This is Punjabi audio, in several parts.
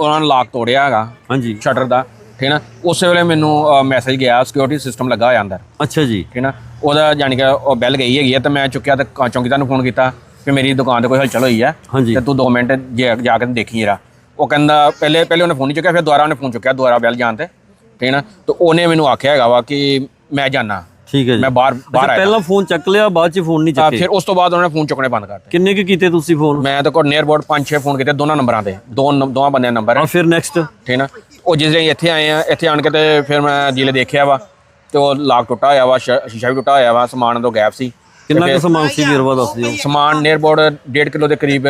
ਉਹਨਾਂ ਨੇ ਲਾਕ ਤੋੜਿਆ ਹੈਗਾ ਹਾਂਜੀ। ਸ਼ਟਰ ਦਾ ਠੀਕ ਨਾ? ਉਸੇ ਵੇਲੇ ਮੈਨੂੰ ਮੈਸੇਜ ਗਿਆ ਸਿਕਿਉਰਿਟੀ ਸਿਸਟਮ ਲੱਗਾ ਹੋਇਆ ਅੰਦਰ। ਅੱਛਾ ਜੀ। ਠੀਕ ਨਾ? ਉਹਦਾ ਜਾਣੀ ਕਿ ਉਹ ਬੈਲ ਗਈ ਹੈਗੀ ਹੈ ਤੇ ਮੈਂ ਚੁੱਕਿਆ ਤੇ ਚੌਂਕੀਦਾਰ ਨੂੰ ਫੋਨ ਕੀਤਾ ਕਿ ਮੇਰੀ ਦੁਕਾਨ ਤੇ ਕੋਈ ਹਲਚਲ ਹੋਈ ਹੈ ਹਾਂਜੀ। ਤੇ ਤੂੰ 2 ਮਿੰਟ ਜੇ- ਜਾ ਕੇ ਦੇਖੀ ਜਰਾ। ਉਹ ਕਹਿੰਦਾ ਪਹਿਲੇ ਪਹਿਲੇ ਉਹਨੇ ਫੋਨ ਨਹੀਂ ਚੁੱਕਿਆ ਫਿਰ ਦੁਬਾਰਾ ਉਹਨੇ ਫੋਨ ਚੁੱਕਿਆ ਦੁਬਾਰਾ ਬੈਲ ਜਾਣ ਤੇ। ਠੀਕ ਨਾ? ਤੇ ਉਹਨੇ ਮੈਨੂੰ ਆਖਿਆ ਹੈਗਾ ਵਾ ਕਿ ਮੈਂ ਜਾਣਾ ਠੀਕ ਹੈ ਜੀ। ਮੈਂ ਬਾਹਰ ਬਾਹਰ ਆਇਆ ਪਹਿਲਾਂ ਫੋਨ ਚੱਕ ਲਿਆ ਬਾਅਦ ਚ ਫੋਨ ਨਹੀਂ ਚੱਕੇ। ਫਿਰ ਉਸ ਤੋਂ ਬਾਅਦ ਉਹਨਾਂ ਨੇ ਫੋਨ ਚੁੱਕਣੇ ਬੰਦ ਕਰਤੇ। ਕਿੰਨੇ ਕੁ ਕੀਤੇ ਤੁਸੀਂ ਫੋਨ ਮੈਂ ਤਾਂ ਕੋ ਨੀਅਰ ਅਬਾਊਟ 5-6 ਫੋਨ ਕੀਤੇ ਦੋਨਾਂ ਨੰਬਰਾਂ ਤੇ। ਦੋ ਦੋਵਾਂ ਬੰਦਿਆਂ ਨੰਬਰ ਆ ਫਿਰ ਨੈਕਸਟ ਠੀਕ ਨਾ? ਉਹ ਜਿਸ ਦਿਨ ਇੱਥੇ ਆਏ ਆ ਇੱਥੇ ਆਣ ਕੇ ਤੇ ਫਿਰ ਮੈਂ ਜਿਲੇ ਦੇਖਿਆ ਵਾ ਤੇ ਉਹ ਲਾਕ ਟੁੱਟਾ ਹੋਇਆ ਵਾ ਸ਼ੀਸ਼ਾ ਵੀ ਟੁੱਟਾ ਹੋਇਆ ਵਾ ਸਮਾਨ ਤੋਂ ਗੈਪ ਸੀ। ਕਿੰਨਾ ਕੁ ਸਮਾਨ ਸੀ ਵੀਰਵਾ ਦੱਸ ਦਿਓ। ਸਮਾਨ ਨੀਅਰ ਅਬਾਊਟ 1.5 ਕਿਲੋ ਦੇ ਕਰੀਬ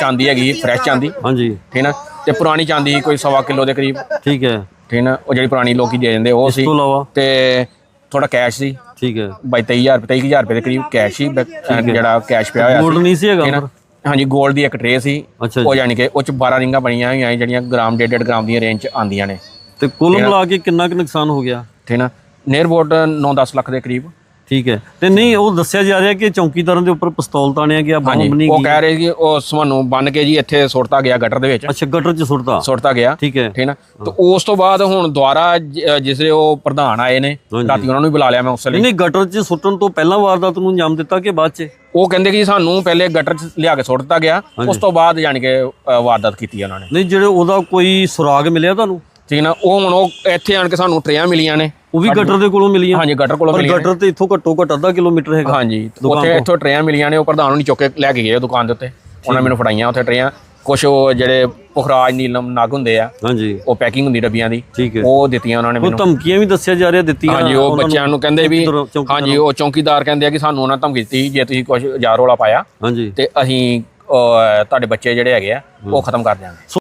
ਚਾਂਦੀ ਹੈਗੀ ਫਰੈਸ਼ ਚਾਂਦੀ। ਹਾਂਜੀ। ਠੀਕ ਨਾ? ਤੇ ਪੁਰਾਣੀ ਚਾਂਦੀ ਕੋਈ ਸਵਾ ਕਿਲੋ ਦੇ ਕਰੀਬ। ਠੀਕ ਹੈ। ਠੀਕ ਨਾ? ਉਹ ਜਿਹੜੀ ਪੁਰਾਣੀ ਲੋਕੀ ਦੇ ਦਿੰਦੇ ਉਹ ਸੀ। ਤੇ ਥੋੜਾ ਕੈਸ਼ ਸੀ। ਠੀਕ ਹੈ। ਬਾਈ 23000 ਰੁਪਏ 23000 ਰੁਪਏ ਦੇ ਕਰੀਬ ਕੈਸ਼ ਸੀ ਬੈ- ਜਿਹੜਾ ਕੈਸ਼ ਪਿਆ ਹੋਇਆ ਗੋਲਡ ਨਹੀਂ ਸੀ ਹੈਗਾ? ਹਾਂਜੀ 골ਡ ਦੀ ਇੱਕ ਟਰੇ ਸੀ। ਅੱਛਾ ਉਹ ਯਾਨੀ ਕਿ ਉਹ ਚ 12 ਰਿੰਗਾਂ ਬਣੀਆਂ ਹੋਈਆਂ ਸੀ ਜਿਹੜੀਆਂ ਗ੍ਰਾਮ 1.5 ਗ੍ਰਾਮ ਦੀਆਂ ਰੇਂਜ ਚ ਆਉਂਦੀਆਂ ਨੇ। ਤੇ ਕੁੱਲ ਮਿਲਾ ਕੇ ਕਿੰਨਾ ਕੁ ਨੁਕਸਾਨ ਹੋ ਗਿਆ? ਠੀਕ ਨਾ ਨੀਅਰ ਅਬਾਊਟ 9-10 ਲੱਖ ਦੇ ਕਰੀਬ। ਠੀਕ ਹੈ। ਤੇ ਨਹੀਂ ਉਹ ਦੱਸਿਆ ਜਾ ਰਿਹਾ ਕਿ ਚੌਕੀਦਾਰਾਂ ਦੇ ਉੱਪਰ ਪਿਸਤੌਲ ਤਾਣਿਆ ਗਿਆ ਬੰਬ ਬਣੀ ਉਹ ਕਹਿ ਰਹੇ ਕਿ ਉਹ ਸਾਨੂੰ ਬੰਨ ਕੇ ਜੀ ਇੱਥੇ ਸੁੱਟਤਾ ਗਿਆ ਗਟਰ ਦੇ ਵਿੱਚ। ਅੱਛਾ ਗਟਰ ਚ ਸੁੱਟਦਾ ਸੁੱਟਤਾ ਗਿਆ। ਠੀਕ ਹੈ। ਠੀਕ ਨਾ? ਤੇ ਉਸ ਤੋਂ ਬਾਅਦ ਹੁਣ ਦੁਬਾਰਾ ਜ- ਜਿਸੇ ਉਹ ਪ੍ਰਧਾਨ ਆਏ ਨੇ ਹਾਂਜੀ। ਰਾਤੀ ਉਹਨਾਂ ਨੂੰ ਵੀ ਬੁਲਾ ਲਿਆ ਮੈਂ ਉਸ ਨਹੀਂ ਲਈ ਨਹੀਂ ਗਟਰ ਚ ਸੁੱਟਣ ਤੋਂ ਪਹਿਲਾਂ ਵਾਰਦਾਤ ਨੂੰ ਅੰਜਾਮ ਦਿੱਤਾ ਕਿ ਬਾਅਦ ਚ? ਉਹ ਕਹਿੰਦੇ ਕਿ ਸਾਨੂੰ ਪਹਿਲੇ ਗਟਰ 'ਚ ਲਿਆ ਕੇ ਸੁੱਟ ਦਿੱਤਾ ਗਿਆ ਉਸ ਤੋਂ ਬਾਅਦ ਯਾਨੀ ਕਿ ਅ, ਵਾਰਦਾਤ ਕੀਤੀ ਉਹਨਾਂ ਨੇ। ਨਹੀਂ ਜਿਹੜੇ ਉਹਦਾ ਕੋਈ ਸੁਰਾਗ ਮਿਲਿਆ ਤੁਹਾਨੂੰ? ਠੀਕ ਨਾ? ਉਹ ਹੁਣ ਉਹ ਇੱਥੇ ਆਣ ਕੇ ਸਾਨੂੰ ਟਰੇਆਂ ਮਿਲੀਆਂ ਨੇ। ਉਹ ਵੀ ਗਟਰ ਦੇ ਕੋਲੋਂ ਮਿਲੀਆਂ। ਹਾਂਜੀ ਗਟਰ ਕੋਲੋਂ ਪਰ ਮਿਲੀਆਂ ਗਟਰ ਤੇ ਇੱਥੋਂ ਘੱਟੋ ਘੱਟ ਅੱਧਾ ਕਿਲੋਮੀਟਰ ਹੈਗਾ। ਹਾਂਜੀ ਉੱਥੇ ਇੱਥੋਂ ਟਰੇਆਂ ਮਿਲੀਆਂ ਨੇ ਉਹ ਪ੍ਰਧਾਨ ਨੂੰ ਚੁੱਕ ਕੇ ਲੈ ਕੇ ਗਏ ਉਹ ਦੁਕਾਨ ਦੇ ਉੱਤੇ। ਉਹਨਾਂ ਮੈਨੂੰ ਫੜਾਈਆਂ ਉੱਥੇ ਟਰੇਆਂ। ਕੁਝ ਉਹ ਜਿਹੜੇ ਪੁਖਰਾਜ ਨੀਲਮ ਨਗ ਹੁੰਦੇ ਆ ਹਾਂਜੀ। ਉਹ ਪੈਕਿੰਗ ਹੁੰਦੀ ਡੱਬੀਆਂ ਦੀ ਉਹ ਦਿੱਤੀਆਂ ਉਹਨਾਂ ਨੇ ਉਹ ਮੈਨੂੰ। ਧਮਕੀਆਂ ਵੀ ਦੱਸਿਆ ਜਾ ਰਿਹਾ ਦਿੱਤੀਆਂ। ਹਾਂਜੀ ਉਹ ਬੱਚਿਆਂ ਨੂੰ ਕਹਿੰਦੇ ਵੀ ਹਾਂਜੀ ਉਹ ਚੌਂਕੀਦਾਰ ਕਹਿੰਦੇ ਆ ਕਿ ਸਾਨੂੰ ਉਹਨਾਂ ਧਮਕੀ ਦਿੱਤੀ ਜੇ ਤੁਸੀਂ ਕੁਝ ਯਾਰ ਰੋਲਾ ਪਾਇਆ ਹਾਂਜੀ। ਤੇ ਅਸੀਂ ਤੁਹਾਡੇ ਬੱਚੇ ਜਿਹੜੇ ਹੈਗੇ ਆ ਉਹ ਖਤਮ ਕਰ ਦਿਆਂਗੇ।